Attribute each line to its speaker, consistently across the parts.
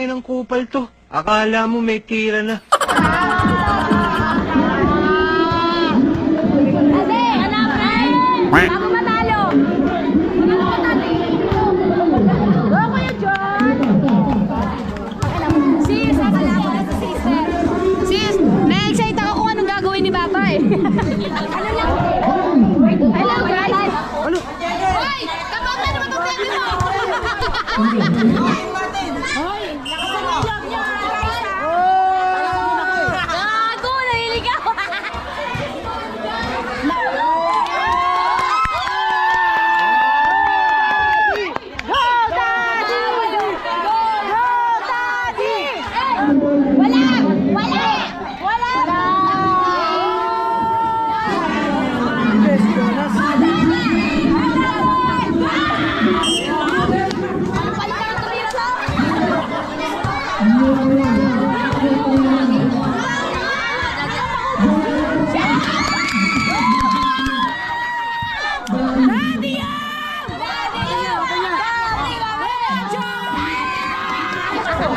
Speaker 1: Tangin ng kupal to. Akala mo may tira na.
Speaker 2: Ate, anak, Bago matalo. Bago matalo. Go, Kuya John. Sis, akala ko na si sister. Sis, na-excite ako kung anong gagawin ni Bata eh. ano lang? Hello guys. Ano? Hoy, kapag na naman ang pwede mo.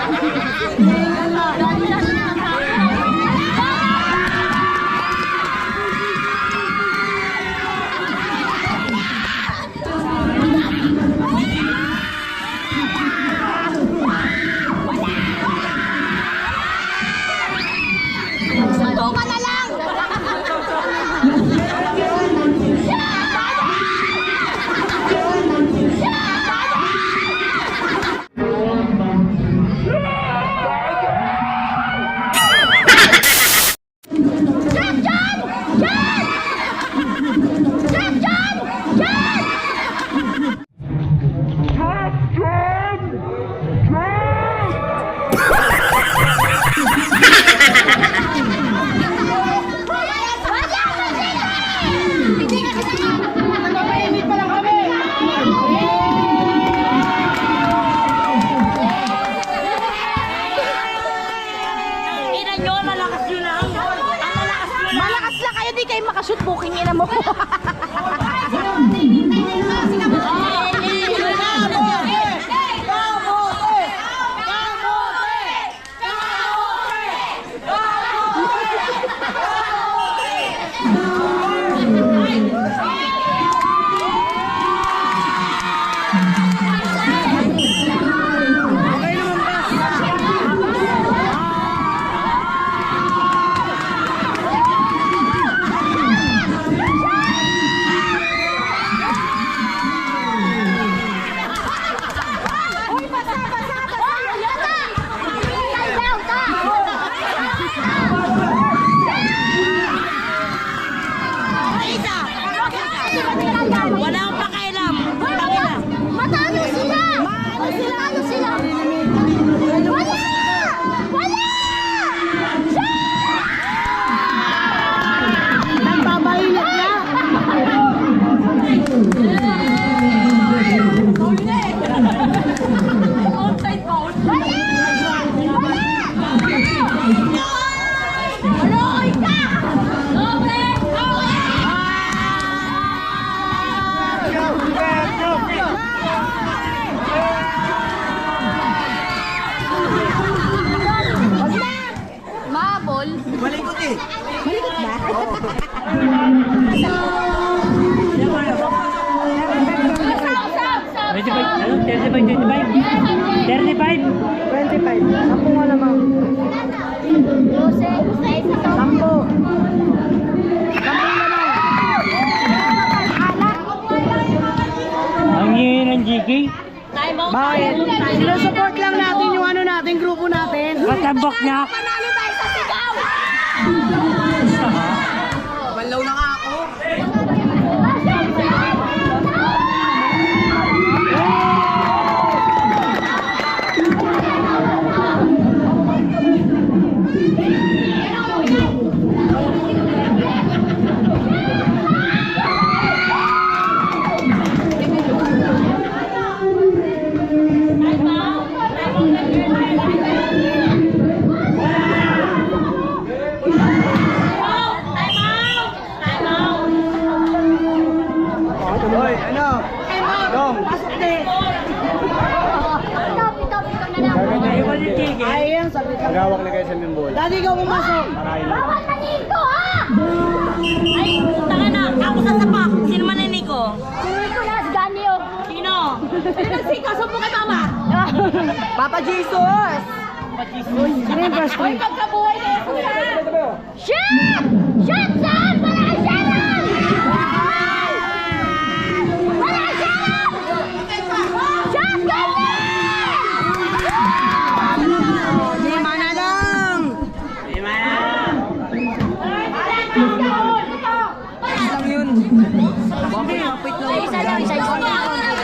Speaker 2: Yeah. makashoot booking ina mo.
Speaker 1: Malikot eh.
Speaker 2: Malikot ba? Usap.
Speaker 3: 25, ano? 35, 25? 35?
Speaker 4: 25. Sampu nga
Speaker 2: isa,
Speaker 4: Sampu.
Speaker 3: Ang hingin ng GK?
Speaker 4: Bakit? Sinusupport lang natin yung ano natin, grupo natin.
Speaker 3: Katambok niya.
Speaker 2: Panalo! Yeah. sa
Speaker 1: mimbol.
Speaker 4: Daddy, ikaw pumasok.
Speaker 1: Marahin lang.
Speaker 5: Ay, tanga na. Ako sa sapak. Sino maninig ko?
Speaker 2: Nicolas Ganyo.
Speaker 5: Sino? Sino nagsikaso mo kay mama?
Speaker 4: Papa Jesus! Sino yung first three?
Speaker 2: Pagkabuhay ni Jesus ha? Shot! Shot, son! Para kay Sharon! Para kay Sharon! Shot, Ganyo!
Speaker 4: Lima na lang! Lang yun. Bakit? Kapit lang.
Speaker 2: Isa lang, isa isa.